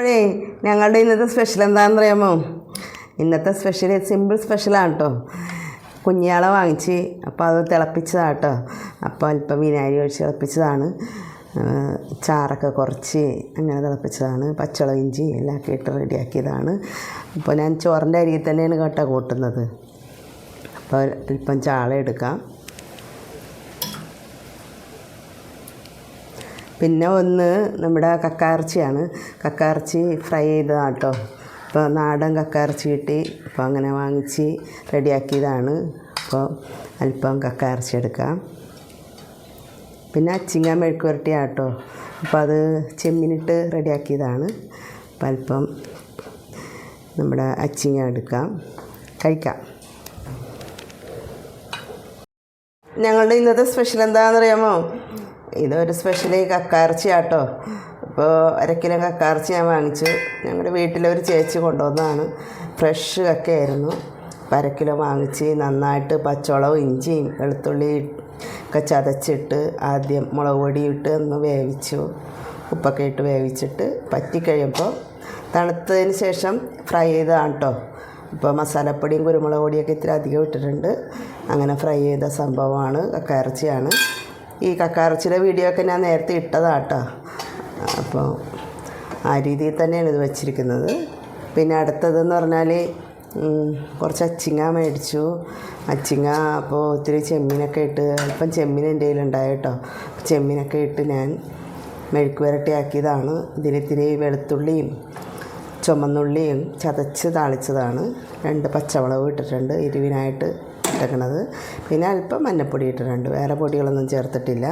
അപ്പോഴേ ഞങ്ങളുടെ ഇന്നത്തെ സ്പെഷ്യൽ എന്താണെന്ന് അറിയാമോ ഇന്നത്തെ സ്പെഷ്യൽ സിമ്പിൾ സ്പെഷ്യലാണ് കേട്ടോ കുഞ്ഞിയാളെ വാങ്ങിച്ച് അപ്പോൾ അത് തിളപ്പിച്ചതാണ് കേട്ടോ അപ്പോൾ അല്പം വിനാഗിരി ഒഴിച്ച് തിളപ്പിച്ചതാണ്. ചാറൊക്കെ കുറച്ച് അങ്ങനെ തിളപ്പിച്ചതാണ്. പച്ചമുളക് ഇഞ്ചി എല്ലാം ഒക്കെ ഇട്ട് റെഡിയാക്കിയതാണ്. അപ്പോൾ ഞാൻ ചോറിന്റെ അരിയിൽ തന്നെയാണ് കേട്ടോ കൂട്ടുന്നത്. അപ്പോൾ അല്പം ചാള എടുക്കാം. പിന്നെ ഒന്ന് നമ്മുടെ കക്കാർച്ചിയാണ് കക്കാർച്ചി ഫ്രൈ ചെയ്തതാണ് കേട്ടോ അപ്പോൾ നാടൻ കക്കാർച്ചി കിട്ടി. അപ്പോൾ അങ്ങനെ വാങ്ങിച്ച് റെഡിയാക്കിയതാണ്. അപ്പോൾ അല്പം കക്കാർച്ചി എടുക്കാം. പിന്നെ അച്ചിങ്ങ മെഴുക്ക് വരട്ടിയാണ് കേട്ടോ അപ്പോൾ അത് ചെമ്മിനിട്ട് റെഡിയാക്കിയതാണ്. അപ്പോൾ അല്പം നമ്മുടെ അച്ചിങ്ങ എടുക്കാം. കഴിക്കാം. ഞങ്ങളുടെ ഇന്നത്തെ സ്പെഷ്യൽ എന്താണെന്നറിയാമോ? ഇതൊരു സ്പെഷ്യൽ കക്കാർച്ചി ആട്ടോ ഇപ്പോൾ അര കിലോ കക്കാർച്ചി ഞാൻ വാങ്ങിച്ചു. ഞങ്ങളുടെ വീട്ടിലൊരു ചേച്ചി കൊണ്ടുവന്നതാണ്. ഫ്രഷ് കക്കയായിരുന്നു. അപ്പോൾ അര കിലോ വാങ്ങിച്ച് നന്നായിട്ട് പച്ചവളവും ഇഞ്ചിയും വെളുത്തുള്ളി ഒക്കെ ചതച്ചിട്ട് ആദ്യം മുളക് പൊടി ഇട്ട് ഒന്ന് വേവിച്ചു. ഉപ്പൊക്കെ ഇട്ട് വേവിച്ചിട്ട് പറ്റിക്കഴിയുമ്പോൾ തണുത്തതിന് ശേഷം ഫ്രൈ ചെയ്തതാണ് കേട്ടോ ഇപ്പോൾ മസാലപ്പൊടിയും കുരുമുളക് പൊടിയൊക്കെ ഇത്തിരി അധികം ഇട്ടിട്ടുണ്ട്. അങ്ങനെ ഫ്രൈ ചെയ്ത സംഭവമാണ് കക്കയിറച്ചിയാണ് ഈ കക്കയിറച്ചിയുടെ വീഡിയോ ഒക്കെ ഞാൻ നേരത്തെ ഇട്ടതാട്ടോ. അപ്പോൾ ആ രീതിയിൽ തന്നെയാണ് ഇത് വെച്ചിരിക്കുന്നത്. പിന്നെ അടുത്തതെന്ന് പറഞ്ഞാൽ കുറച്ച് അച്ചിങ്ങ മേടിച്ചു. അച്ചിങ്ങ അപ്പോൾ ഒത്തിരി ചെമ്മീനൊക്കെ ഇട്ട് അല്പം ചെമ്മീൻ എന്റെ കയ്യിലുണ്ടായി കേട്ടോ. ചെമ്മീനൊക്കെ ഇട്ട് ഞാൻ മെഴുക്ക് വരട്ടിയാക്കിയതാണ് ഇതിലിത്തിരി വെളുത്തുള്ളിയും ചുമന്നുള്ളിയും ചതച്ച് താളിച്ചതാണ്. രണ്ട് പച്ചമുളക് ഇട്ടിട്ടുണ്ട്. എരിവിനായിട്ട് ഇട്ടേക്കണത്. പിന്നെ അല്പം മഞ്ഞപ്പൊടി ഇട്ടിട്ടുണ്ട്. വേറെ പൊടികളൊന്നും ചേർത്തിട്ടില്ല.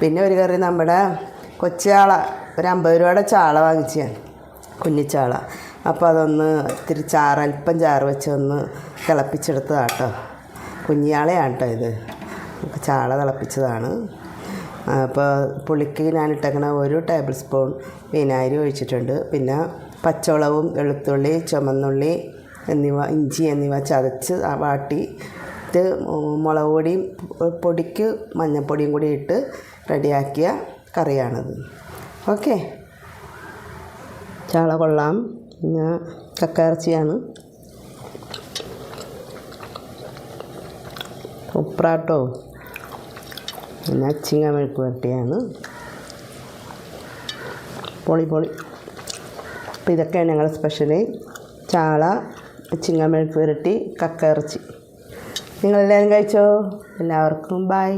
പിന്നെ ഒരു കറി നമ്മുടെ കൊച്ചാള ഒരു അമ്പത് രൂപയുടെ ചാള വാങ്ങിച്ച് കുഞ്ഞിച്ചാള. അപ്പോൾ അതൊന്ന് ഇത്തിരി ചാറ് അല്പം ചാറ് വെച്ച് ഒന്ന് കേട്ടോ കുഞ്ഞിയാളെയാണ് കേട്ടോ ഇത് ചാള തിളപ്പിച്ചതാണ്. അപ്പോൾ പുളിക്ക് ഞാൻ ഇട്ടേക്കണ ഒരു ടേബിൾ സ്പൂൺ വിനാഗിരി ഒഴിച്ചിട്ടുണ്ട്. പിന്നെ പച്ചമുളകും വെളുത്തുള്ളി ചുമന്നുള്ളി എന്നിവ ഇഞ്ചി എന്നിവ ചതച്ച് വാട്ടി മുളക് പൊടിയും പൊടിക്ക് മഞ്ഞൾപ്പൊടിയും കൂടി ഇട്ട് റെഡിയാക്കിയ കറിയാണത്. ഓക്കെ. ചാള കൊള്ളാം. പിന്നെ കക്കയിറച്ചിയാണ്. ഉപ്രാട്ടോ പിന്നെ അച്ചിങ്ങ മെഴുക്ക് വരട്ടിയാണ് പൊളി പൊളി. അപ്പോൾ ഇതൊക്കെയാണ് ഞങ്ങളുടെ സ്പെഷ്യൽ ചാള ചിങ്ങമെഴുക്ക് ഇരട്ടി കക്ക ഇറച്ചി നിങ്ങളെല്ലാവരും കഴിച്ചോ? എല്ലാവർക്കും ബായ്